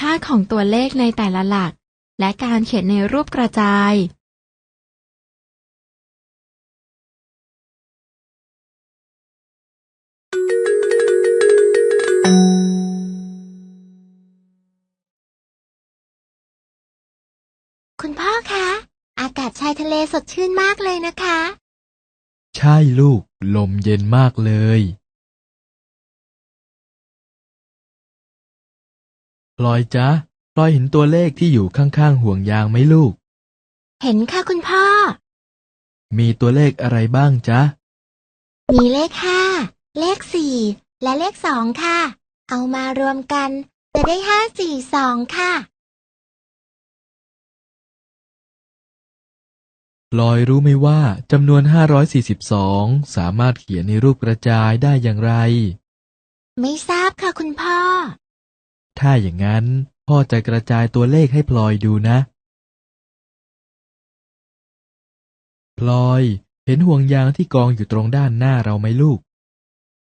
ค่าของตัวเลขในแต่ละหลัก และการเขียนในรูปกระจาย คุณพ่อคะ อากาศชายทะเลสดชื่นมากเลยนะคะ ใช่ลูก ลมเย็นมากเลย พลอยจ๊ะพลอยเห็นตัวเลขที่อยู่ข้างๆห่วงยางไหมลูก เห็นค่ะคุณพ่อ มีตัวเลขอะไรบ้างจ๊ะ มีเลขห้า เลขสี่ และเลขสองค่ะ เอามารวมกัน จะได้ห้าสี่สองค่ะพลอยรู้ไหมว่าจำนวน 542 สามารถเขียนในรูปกระจายได้อย่างไร ไม่ทราบค่ะคุณพ่อ ถ้าอย่างนั้น พ่อจะกระจายตัวเลขให้พลอยดูนะ พลอย เห็นห่วงยางที่กองอยู่ตรงด้านหน้าเราไหมลูก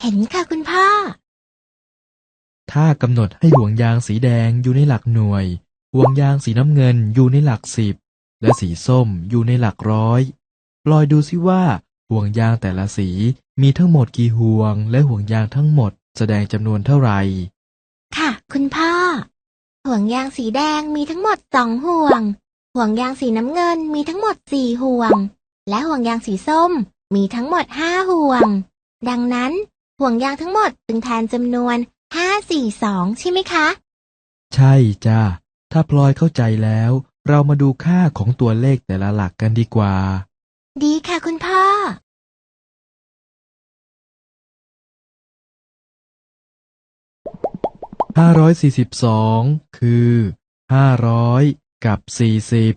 เห็นค่ะคุณพ่อ ถ้ากำหนดให้ห่วงยางสีแดงอยู่ในหลักหน่วย ห่วงยางสีน้ำเงินอยู่ในหลักสิบ และสีส้มอยู่ในหลักร้อยปลอยดูซิว่าห่วงยางแต่ละสีมีทั้งหมดกี่ห่วง และห่วงยางทั้งหมดแสดงจำนวนเท่าไหร่ ค่ะคุณพ่อ ห่วงยางสีแดงมีทั้งหมดสองห่วง ห่วงยางสีน้ำเงินมีทั้งหมดสี่ห่วง และห่วงยางสีส้มมีทั้งหมดห้าห่วง ดังนั้น ห่วงยางทั้งหมดจึงแทนจำนวนห้าสี่สองใช่ไหมคะ ใช่จ้าถ้าพลอยเข้าใจแล้ว เรามาดูค่าของตัวเลขแต่ละหลักกันดีกว่า ดีค่ะคุณพ่อ ห้าร้อยสี่สิบสองคือห้าร้อยกับสี่สิบ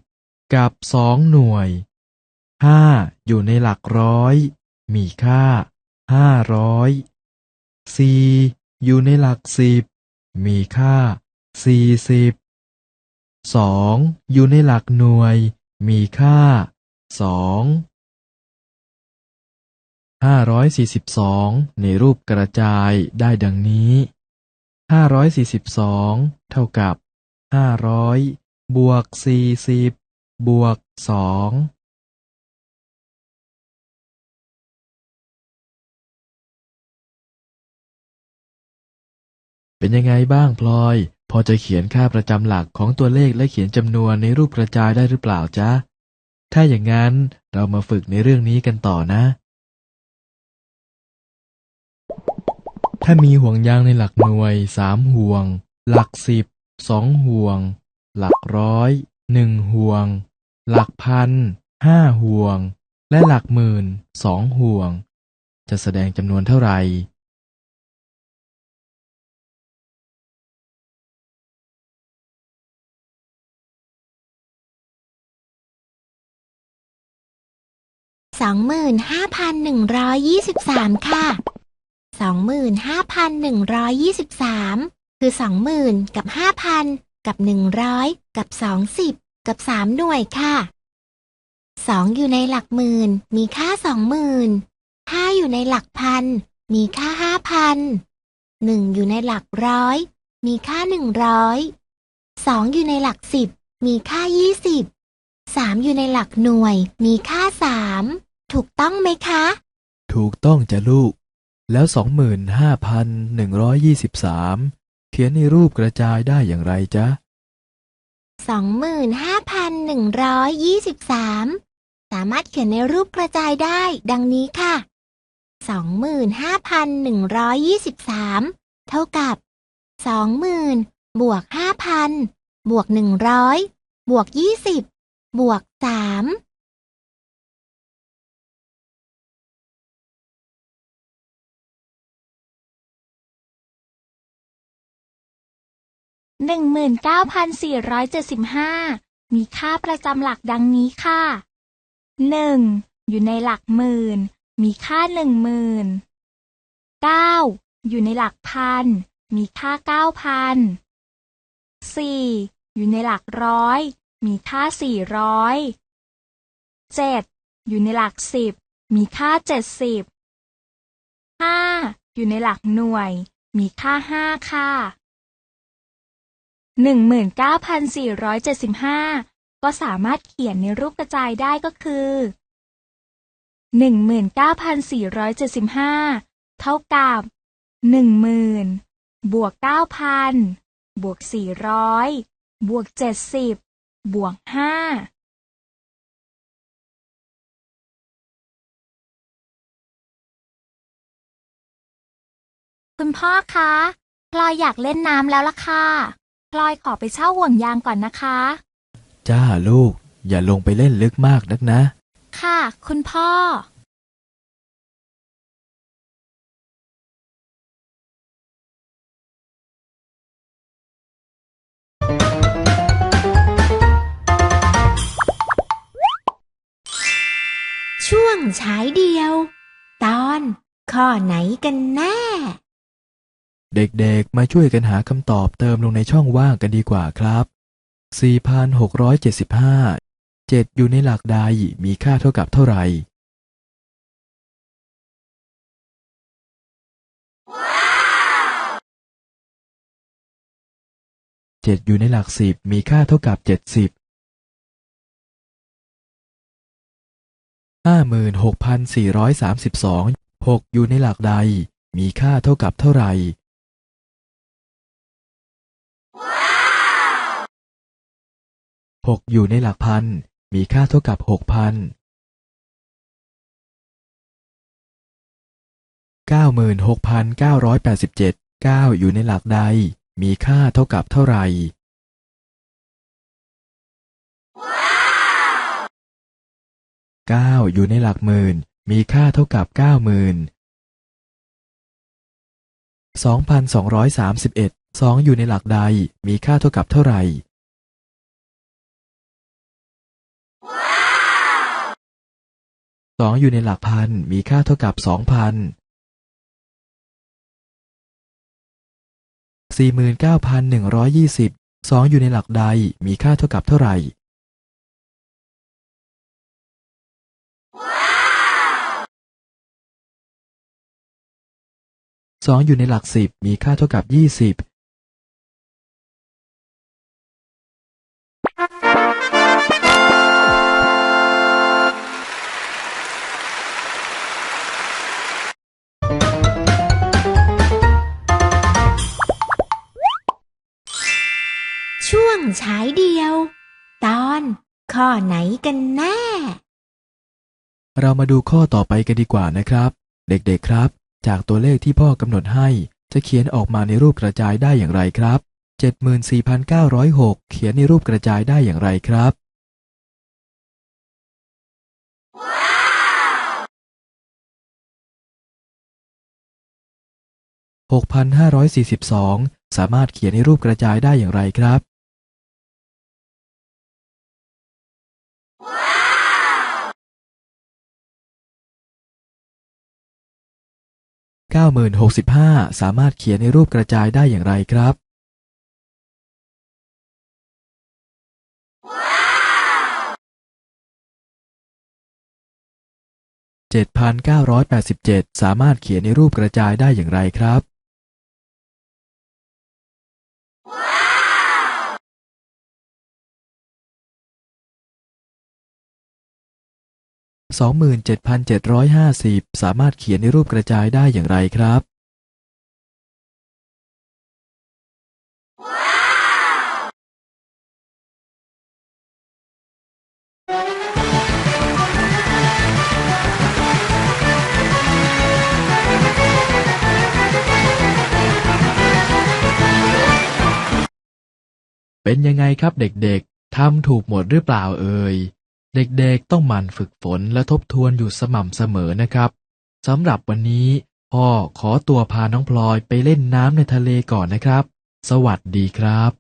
กับสองหน่วยห้าอยู่ในหลักร้อย มีค่าห้าร้อยสี่อยู่ในหลักสิบ มีค่าสี่สิบสองอยู่ในหลักหน่วย มีค่าสองห้าร้อยสี่สิบสองในรูปกระจายได้ดังนี้ 542เท่ากับ500บวก40บบวก2เป็นยังไงบ้างพลอย พอจะเขียนค่าประจำหลักของตัวเลขและเขียนจำนวนในรูปกระจายได้หรือเปล่าจ๊ะ ถ้าอย่างนั้นเรามาฝึกในเรื่องนี้กันต่อนะ ถ้ามีห่วงยางในหลักหน่วยสามห่วง หลักสิบสองห่วง หลักร้อยหนึ่งห่วง หลักพันห้าห่วง และหลักหมื่นสองห่วง จะแสดงจำนวนเท่าไหร่สองหมื่นห้าพันหนึ่งร้อยยี่สิบสามค่ะ สองหมื่นห้าพันหนึ่งร้อยยี่สิบสามคือสองหมื่นกับห้าพันกับหนึ่งร้อยกับสองสิบกับสามหน่วยค่ะสองอยู่ในหลักหมื่น มีค่าสองหมื่นห้าอยู่ในหลักพัน มีค่าห้าพันหนึ่งอยู่ในหลักร้อย มีค่าหนึ่งร้อยสองอยู่ในหลักสิบ มีค่ายี่สิบสามอยู่ในหลักหน่วย มีค่าสามถูกต้องไหมคะ ถูกต้องจ้ะลูก แล้ว 25,123 เขียนในรูปกระจายได้อย่างไรจ๊ะสองหมื่นห้าพันหนึ่งร้อยยี่สิบสามสามารถเขียนในรูปกระจายได้ ดังนี้ค่ะสองหมื่นห้าพันหนึ่งร้อยยี่สิบสามเท่ากับสองหมื่นบวกห้าพันบวกหนึ่งร้อยบวกยี่สิบบวกสามหนึ่งหมื่นเก้าพันสี่ร้อยเจ็ดสิบห้ามีค่าประจำหลักดังนี้ค่ะหนึ่งอยู่ในหลักหมื่น มีค่าหนึ่งหมื่นเก้าอยู่ในหลักพัน มีค่าเก้าพันสี่อยู่ในหลักร้อย มีค่าสี่ร้อยเจ็ดอยู่ในหลักสิบ มีค่าเจ็ดสิบห้าอยู่ในหลักหน่วย มีค่าห้าค่ะ 19,475 ก็สามารถเขียนในรูปกระจายได้ก็คือ 19,475 เท่ากับ 10,000 บวก 9,000 บวก 400 บวก 70 บวก 5คุณพ่อคะ พลอยอยากเล่นน้ำแล้วล่ะค่ะ พลอยขอไปเช่าห่วงยางก่อนนะคะ จ้าลูก อย่าลงไปเล่นลึกมากนักนะ ค่ะ คุณพ่อ ช่วงฉายเดียว ตอนข้อไหนกันแน่ เด็กๆ มาช่วยกันหาคำตอบเติมลงในช่องว่างกันดีกว่าครับ 4,675 7 อยู่ในหลักใดมีค่าเท่ากับเท่าไหร่7อยู่ในหลักสิบมีค่าเท่ากับ70 56,432 6อยู่ในหลักใดมีค่าเท่ากับเท่าไหร่ 6 อยู่ในหลักพัน มีค่าเท่ากับ 6,000 96,987 9 อยู่ในหลักใด มีค่าเท่ากับเท่าไหร่ 9 อยู่ในหลักหมื่น มีค่าเท่ากับ 90,000 2,231 2 อยู่ในหลักใด มีค่าเท่ากับเท่าไหร่ สองอยู่ในหลักพันมีค่าเท่ากับสองพันสี่หมื่นเก้าพันหนึ่งร้อยยี่สิบสองอยู่ในหลักใดมีค่าเท่ากับเท่าไหร่สองอยู่ในหลักสิบมีค่าเท่ากับยี่สิบ ช่วงฉายเดียว ตอนข้อไหนกันแน่ เรามาดูข้อต่อไปกันดีกว่านะครับ เด็กๆครับ จากตัวเลขที่พ่อกำหนดให้ จะเขียนออกมาในรูปกระจายได้อย่างไรครับ 74,906 เขียนในรูปกระจายได้อย่างไรครับ 6,542 สามารถเขียนในรูปกระจายได้อย่างไรครับ 9065 สามารถเขียนในรูปกระจายได้อย่างไรครับ 7,987 สามารถเขียนในรูปกระจายได้อย่างไรครับ 27,750 สามารถเขียนในรูปกระจายได้อย่างไรครับ เป็นยังไงครับเด็กๆ ทำถูกหมดหรือเปล่าเอ่ย เด็กๆต้องหมั่นฝึกฝนและทบทวนอยู่สม่ำเสมอนะครับสำหรับวันนี้ พ่อขอตัวพาน้องพลอยไปเล่นน้ำในทะเลก่อนนะครับ สวัสดีครับ